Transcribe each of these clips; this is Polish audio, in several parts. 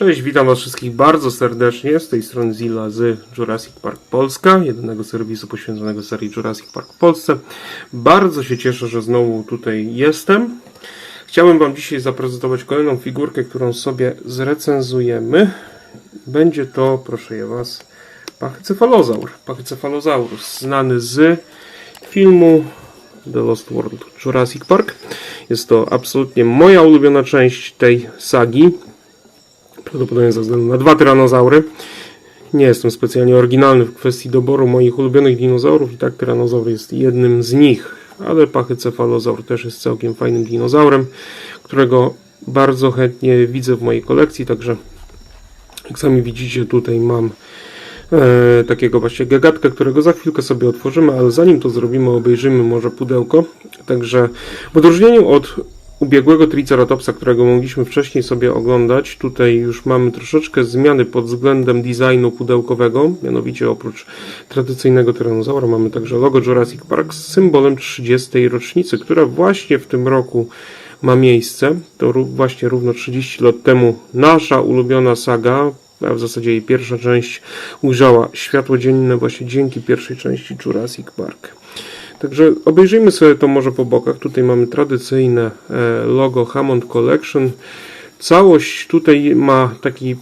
Cześć, witam Was wszystkich bardzo serdecznie. Z tej strony Zilla z Jurassic Park Polska, jedynego serwisu poświęconego serii Jurassic Park Polsce. Bardzo się cieszę, że znowu tutaj jestem. Chciałem Wam dzisiaj zaprezentować kolejną figurkę, którą sobie zrecenzujemy. Będzie to, proszę je Was, Pachycephalosaur. Pachycephalosaurus, znany z filmu The Lost World Jurassic Park. Jest to absolutnie moja ulubiona część tej sagi. Prawdopodobnie ze względu na dwa tyranozaury. Nie jestem specjalnie oryginalny w kwestii doboru moich ulubionych dinozaurów i tak tyranozaur jest jednym z nich. Ale pachycephalosaur też jest całkiem fajnym dinozaurem, którego bardzo chętnie widzę w mojej kolekcji, także jak sami widzicie tutaj mam e, takiego właśnie gagatka, którego za chwilkę sobie otworzymy, ale zanim to zrobimy, obejrzymy może pudełko. Także w odróżnieniu od ubiegłego Triceratopsa, którego mogliśmy wcześniej sobie oglądać, tutaj już mamy troszeczkę zmiany pod względem designu pudełkowego, mianowicie oprócz tradycyjnego tyranozaura mamy także logo Jurassic Park z symbolem 30. rocznicy, która właśnie w tym roku ma miejsce. To właśnie równo 30 lat temu nasza ulubiona saga, a w zasadzie jej pierwsza część ujrzała światło dzienne właśnie dzięki pierwszej części Jurassic Park. Także obejrzyjmy sobie to może po bokach. Tutaj mamy tradycyjne e, logo Hammond Collection. Całość tutaj ma taki,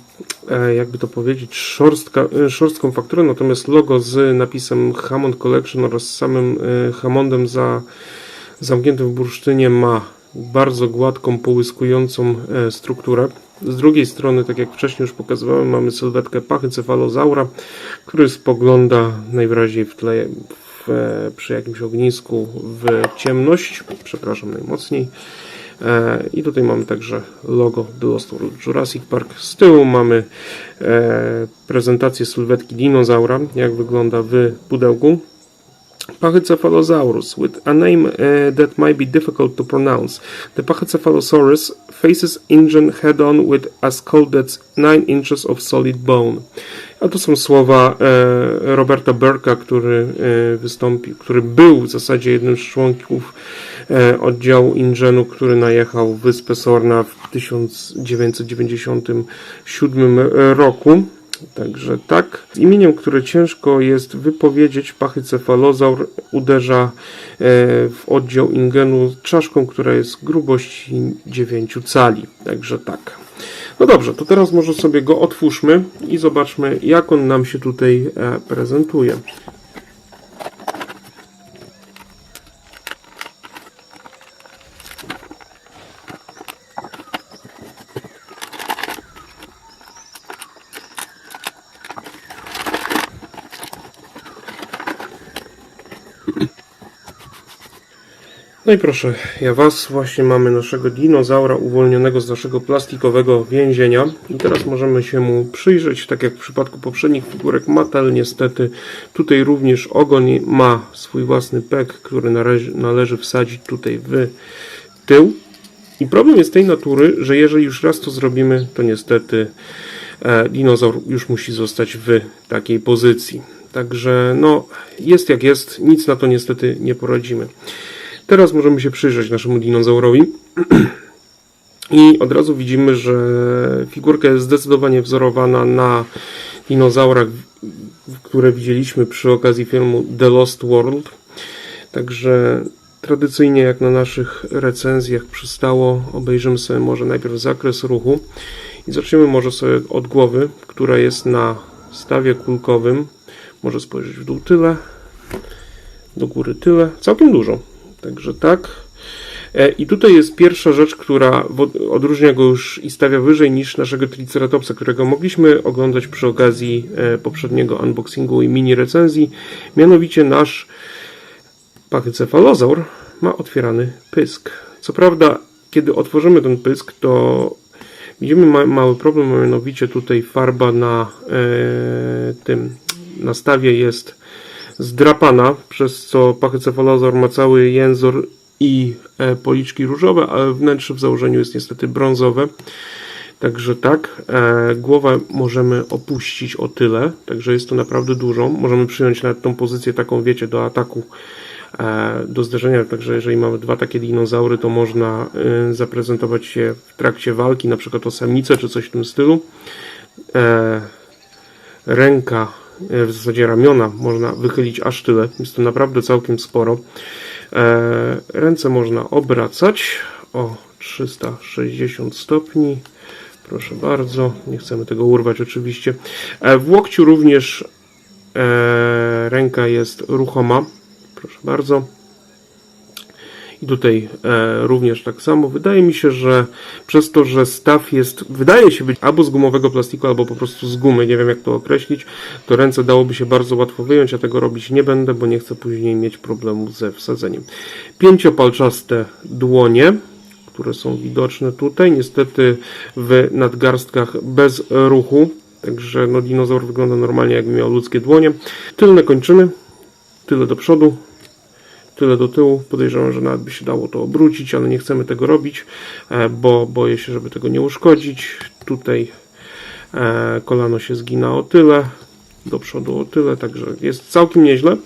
e, jakby to powiedzieć, szorstka, e, szorstką fakturę, natomiast logo z napisem Hammond Collection oraz samym Hammondem za, zamkniętym w bursztynie ma bardzo gładką, połyskującą strukturę. Z drugiej strony, tak jak wcześniej już pokazywałem, mamy sylwetkę pachycephalozaura, który spogląda najwyraźniej w tle e, przy jakimś ognisku w ciemność. Przepraszam najmocniej. E, I tutaj mamy także logo The Jurassic Park. Z tyłu mamy e, prezentację sylwetki dinozaura, jak wygląda w pudełku. Pachycephalosaurus, with a name uh, that might be difficult to pronounce. The Pachycephalosaurus faces engine head-on with a skull that's 9 inches of solid bone. A to są słowa e, Roberta Burka, który e, wystąpił, który był w zasadzie jednym z członków e, oddziału Ingenu, który najechał wyspę Sorna w 1997 roku. Także tak. Z imieniem, które ciężko jest wypowiedzieć, pachycephalozaur uderza w oddział Ingenu czaszką, która jest grubości 9 cali. Także tak. No dobrze, to teraz może sobie go otwórzmy i zobaczmy, jak on nam się tutaj e, prezentuje. No i proszę, ja was, właśnie mamy naszego dinozaura uwolnionego z naszego plastikowego więzienia i teraz możemy się mu przyjrzeć, tak jak w przypadku poprzednich figurek Mattel niestety tutaj również ogoń ma swój własny pek, który należy, należy wsadzić tutaj w tył i problem jest tej natury, że jeżeli już raz to zrobimy, to niestety e, dinozaur już musi zostać w takiej pozycji. Także no, jest jak jest, nic na to niestety nie poradzimy. Teraz możemy się przyjrzeć naszemu dinozaurowi. I od razu widzimy, że figurka jest zdecydowanie wzorowana na dinozaurach, które widzieliśmy przy okazji filmu The Lost World. Także tradycyjnie, jak na naszych recenzjach przystało, obejrzymy sobie może najpierw zakres ruchu i zaczniemy może sobie od głowy, która jest na stawie kulkowym. Może spojrzeć w dół tyle, do góry tyle, całkiem dużo. Także tak. E, I tutaj jest pierwsza rzecz, która odróżnia go już i stawia wyżej niż naszego Triceratopsa, którego mogliśmy oglądać przy okazji e, poprzedniego unboxingu i mini recenzji. Mianowicie nasz pachycephalosaur ma otwierany pysk. Co prawda, kiedy otworzymy ten pysk, to widzimy ma mały problem, mianowicie tutaj farba na e, tym na stawie jest zdrapana, przez co pachycephalosaur ma cały jęzor i e, policzki różowe, ale wnętrze w założeniu jest niestety brązowe. Także tak, e, głowę możemy opuścić o tyle, także jest to naprawdę dużo. Możemy przyjąć nawet tą pozycję taką, wiecie, do ataku e, do zderzenia. Także jeżeli mamy dwa takie dinozaury, to można e, zaprezentować się w trakcie walki, na przykład o samicę czy coś w tym stylu. Ręka, w zasadzie ramiona można wychylić aż tyle. Jest to naprawdę całkiem sporo. E, Ręce można obracać o 360 stopni. Proszę bardzo, nie chcemy tego urwać oczywiście. E, W łokciu również e, ręka jest ruchoma. Proszę bardzo. I tutaj e, również tak samo. Wydaje mi się, że przez to, że staw jest, wydaje się być albo z gumowego plastiku, albo po prostu z gumy, nie wiem jak to określić, to ręce dałoby się bardzo łatwo wyjąć. Ja tego robić nie będę, bo nie chcę później mieć problemu ze wsadzeniem. Pięciopalczaste dłonie, które są widoczne tutaj, niestety w nadgarstkach bez ruchu. Także no, dinozaur wygląda normalnie, jakby miał ludzkie dłonie. Tylne kończyny, tyle do przodu, tyle do tyłu. Podejrzewam, że nawet by się dało to obrócić, ale nie chcemy tego robić, e, bo boję się, żeby tego nie uszkodzić. Tutaj e, kolano się zgina o tyle, do przodu o tyle, także jest całkiem nieźle.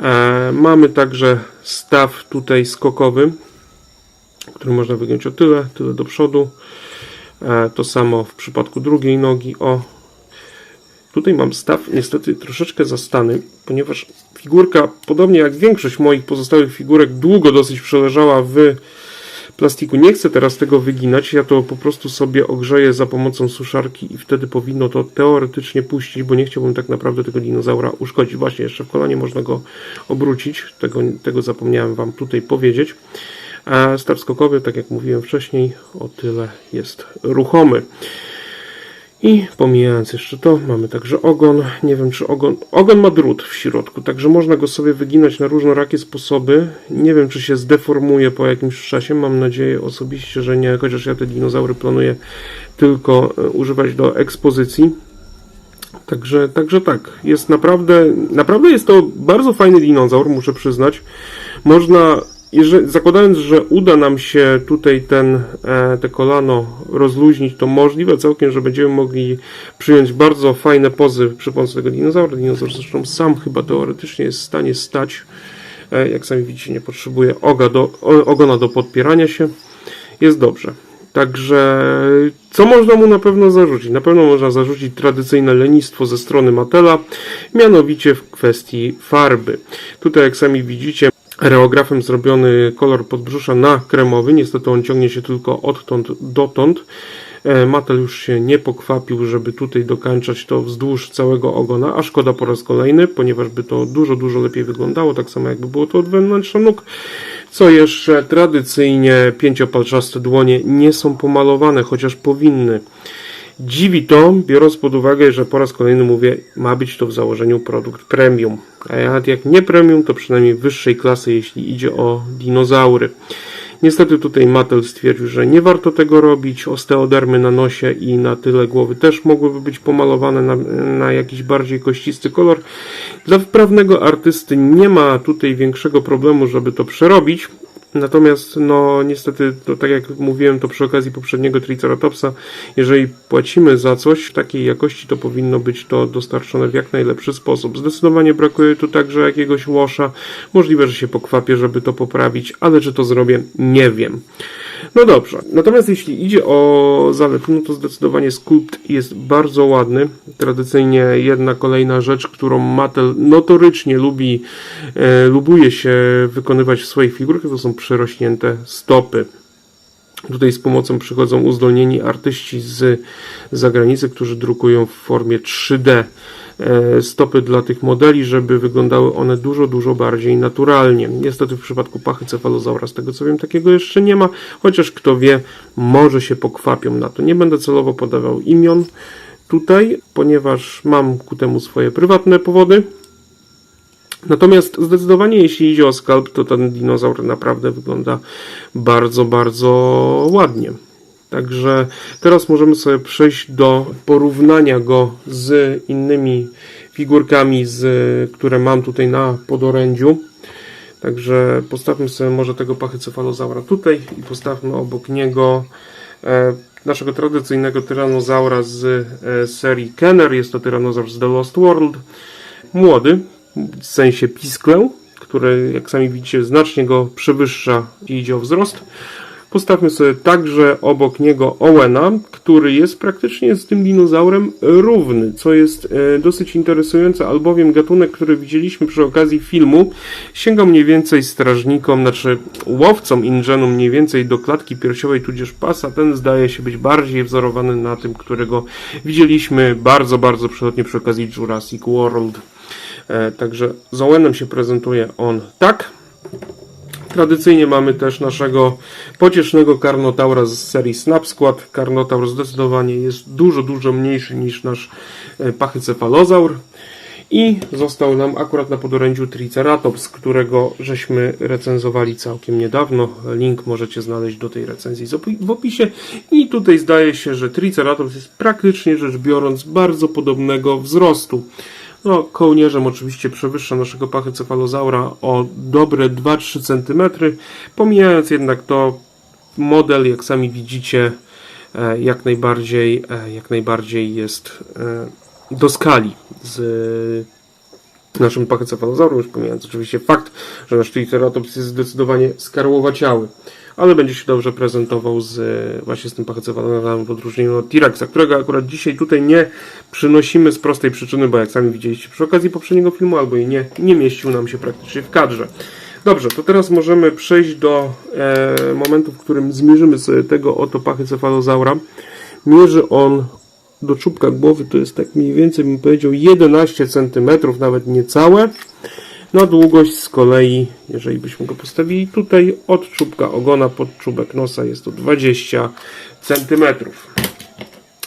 E, Mamy także staw tutaj skokowy, który można wygiąć o tyle, tyle do przodu. To samo w przypadku drugiej nogi. O, tutaj mam staw niestety troszeczkę zastany, ponieważ figurka, podobnie jak większość moich pozostałych figurek, długo dosyć przeleżała w plastiku. Nie chcę teraz tego wyginać, ja to po prostu sobie ogrzeję za pomocą suszarki i wtedy powinno to teoretycznie puścić, bo nie chciałbym tak naprawdę tego dinozaura uszkodzić. Właśnie, jeszcze w kolanie można go obrócić, tego, tego zapomniałem Wam tutaj powiedzieć. A staw skokowy, tak jak mówiłem wcześniej, o tyle jest ruchomy. I pomijając jeszcze to, mamy także ogon. Nie wiem, czy ogon. Ogon ma drut w środku, także można go sobie wyginać na różnorakie sposoby. Nie wiem, czy się zdeformuje po jakimś czasie. Mam nadzieję osobiście, że nie, chociaż ja te dinozaury planuję tylko e, używać do ekspozycji. Także, także tak, jest naprawdę, naprawdę jest to bardzo fajny dinozaur, muszę przyznać. Można, jeżeli, zakładając, że uda nam się tutaj ten, e, te kolano rozluźnić, to możliwe całkiem, że będziemy mogli przyjąć bardzo fajne pozy przy pomocy tego dinozaura. Dinozaur zresztą sam chyba teoretycznie jest w stanie stać. E, jak sami widzicie, nie potrzebuje oga do, ogona do podpierania się. Jest dobrze. Także co można mu na pewno zarzucić? Na pewno można zarzucić tradycyjne lenistwo ze strony Matela, mianowicie w kwestii farby. Tutaj jak sami widzicie, reografem zrobiony kolor podbrzusza na kremowy, niestety on ciągnie się tylko odtąd dotąd. E, Mattel już się nie pokwapił, żeby tutaj dokańczać to wzdłuż całego ogona, a szkoda po raz kolejny, ponieważ by to dużo, dużo lepiej wyglądało, tak samo jakby było to od wnętrza nóg. Co jeszcze, tradycyjnie pięciopalczaste dłonie nie są pomalowane, chociaż powinny. Dziwi to, biorąc pod uwagę, że po raz kolejny mówię, ma być to w założeniu produkt premium. A ja jak nie premium, to przynajmniej wyższej klasy, jeśli idzie o dinozaury. Niestety tutaj Mattel stwierdził, że nie warto tego robić. Osteodermy na nosie i na tyle głowy też mogłyby być pomalowane na, na jakiś bardziej kościsty kolor. Dla wprawnego artysty nie ma tutaj większego problemu, żeby to przerobić. Natomiast, no niestety, to tak jak mówiłem to przy okazji poprzedniego Triceratopsa, jeżeli płacimy za coś takiej jakości, to powinno być to dostarczone w jak najlepszy sposób. Zdecydowanie brakuje tu także jakiegoś łosza. Możliwe, że się pokwapię, żeby to poprawić, ale czy to zrobię, nie wiem. No dobrze. Natomiast jeśli idzie o zalety, no to zdecydowanie skulpt jest bardzo ładny. Tradycyjnie jedna kolejna rzecz, którą Mattel notorycznie lubi, e, lubuje się wykonywać w swoich figurkach, to są przerośnięte stopy. Tutaj z pomocą przychodzą uzdolnieni artyści z zagranicy, którzy drukują w formie 3D e, stopy dla tych modeli, żeby wyglądały one dużo, dużo bardziej naturalnie. Niestety w przypadku pachy cefalozaura, z tego co wiem, takiego jeszcze nie ma, chociaż kto wie, może się pokwapią na to. Nie będę celowo podawał imion tutaj, ponieważ mam ku temu swoje prywatne powody. Natomiast zdecydowanie jeśli idzie o skalp, to ten dinozaur naprawdę wygląda bardzo, bardzo ładnie. Także teraz możemy sobie przejść do porównania go z innymi figurkami, z, które mam tutaj na podorędziu. Także postawmy sobie może tego pachycefalozaura tutaj i postawmy obok niego e, naszego tradycyjnego tyranozaura z e, serii Kenner. Jest to tyranozaur z The Lost World. Młody, w sensie pisklę, który jak sami widzicie znacznie go przewyższa, jeśli idzie o wzrost. Postawmy sobie także obok niego Owena, który jest praktycznie z tym dinozaurem równy, co jest e, dosyć interesujące, albowiem gatunek, który widzieliśmy przy okazji filmu, sięga mniej więcej strażnikom, znaczy łowcom ingenu mniej więcej do klatki piersiowej tudzież pasa. Ten zdaje się być bardziej wzorowany na tym, którego widzieliśmy bardzo, bardzo przychodnie przy okazji Jurassic World. E, Także z Owenem się prezentuje on tak. Tradycyjnie mamy też naszego pociesznego Karnotaura z serii Snap Squad. Karnotaur zdecydowanie jest dużo, dużo mniejszy niż nasz e, pachycephalozaur. I został nam akurat na podorędziu Triceratops, którego żeśmy recenzowali całkiem niedawno. Link możecie znaleźć do tej recenzji w opisie. I tutaj zdaje się, że Triceratops jest praktycznie rzecz biorąc bardzo podobnego wzrostu. No, kołnierzem oczywiście przewyższa naszego pachycephalozaura o dobre 2-3 cm. Pomijając jednak to, model, jak sami widzicie, e, jak najbardziej, e, jak najbardziej jest e, do skali z naszym pachycephalozaurem, już pomijając oczywiście fakt, że nasz Triceratops jest zdecydowanie skarłowaciały, ale będzie się dobrze prezentował z, właśnie z tym pachycephalozaurem w odróżnieniu od T-Rexa, którego akurat dzisiaj tutaj nie przynosimy z prostej przyczyny, bo jak sami widzieliście przy okazji poprzedniego filmu, albo i nie, nie mieścił nam się praktycznie w kadrze. Dobrze, to teraz możemy przejść do e, momentu, w którym zmierzymy sobie tego oto pachycephalozaura. Mierzy on do czubka głowy, to jest tak mniej więcej, bym powiedział, 11 cm, nawet niecałe. Na długość z kolei, jeżeli byśmy go postawili tutaj, od czubka ogona pod czubek nosa jest to 20 cm.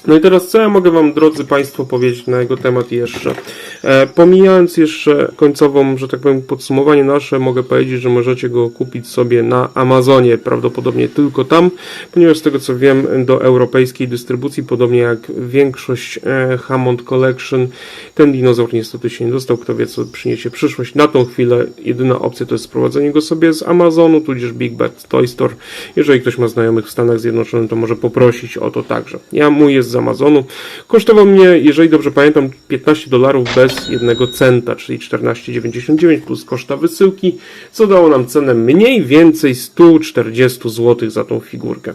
No i teraz co ja mogę Wam, drodzy Państwo, powiedzieć na jego temat jeszcze? E, pomijając jeszcze końcową, że tak powiem, podsumowanie nasze, mogę powiedzieć, że możecie go kupić sobie na Amazonie, prawdopodobnie tylko tam, ponieważ z tego co wiem, do europejskiej dystrybucji, podobnie jak większość e, Hammond Collection, ten dinozaur niestety się nie dostał. Kto wie, co przyniesie przyszłość. Na tą chwilę jedyna opcja to jest sprowadzenie go sobie z Amazonu, tudzież Big Bad Toy Store. Jeżeli ktoś ma znajomych w Stanach Zjednoczonych, to może poprosić o to także. Ja mój jest z Amazonu. Kosztował mnie, jeżeli dobrze pamiętam, 15 dolarów bez jednego centa, czyli 14,99 plus koszta wysyłki, co dało nam cenę mniej więcej 140 zł za tą figurkę.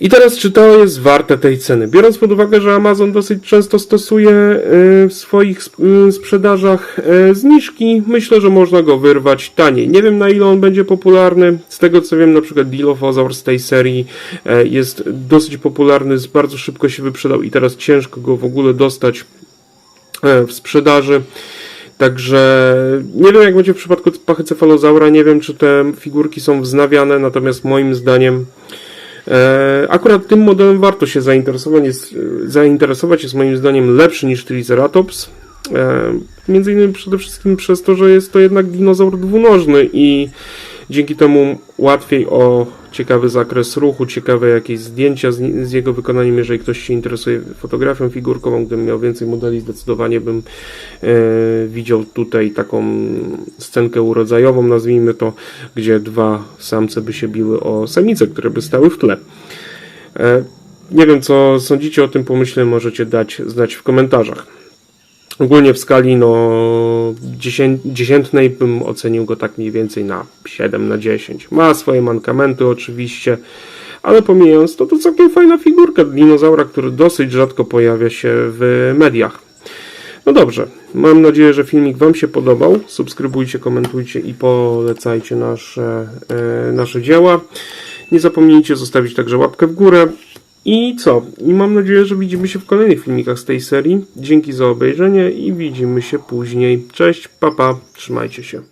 I teraz, czy to jest warte tej ceny? Biorąc pod uwagę, że Amazon dosyć często stosuje y, w swoich y, sprzedażach y, zniżki, myślę, że można go wyrwać taniej. Nie wiem, na ile on będzie popularny. Z tego co wiem, na przykład Dilophosaur z tej serii jest dosyć popularny, bardzo szybko się wyprzedał i teraz ciężko go w ogóle dostać w sprzedaży. Także nie wiem, jak będzie w przypadku pachycephalozaura, nie wiem, czy te figurki są wznawiane, natomiast moim zdaniem Akurat tym modelem warto się zainteresować. Jest, zainteresować jest moim zdaniem lepszy niż Triceratops. E, Między innymi przede wszystkim przez to, że jest to jednak dinozaur dwunożny i dzięki temu łatwiej o ciekawy zakres ruchu, ciekawe jakieś zdjęcia z, z jego wykonaniem, jeżeli ktoś się interesuje fotografią figurkową, gdybym miał więcej modeli, zdecydowanie bym e, widział tutaj taką scenkę urodzajową, nazwijmy to, gdzie dwa samce by się biły o samice, które by stały w tle. E, nie wiem, co sądzicie o tym pomyśle, możecie dać znać w komentarzach. Ogólnie w skali no, dziesię- dziesiętnej bym ocenił go tak mniej więcej na 7 na 10. Ma swoje mankamenty oczywiście, ale pomijając to, to całkiem fajna figurka dinozaura, który dosyć rzadko pojawia się w mediach. No dobrze, mam nadzieję, że filmik Wam się podobał. Subskrybujcie, komentujcie i polecajcie nasze, e, nasze dzieła. Nie zapomnijcie zostawić także łapkę w górę. I co? I mam nadzieję, że widzimy się w kolejnych filmikach z tej serii. Dzięki za obejrzenie i widzimy się później. Cześć, papa, trzymajcie się.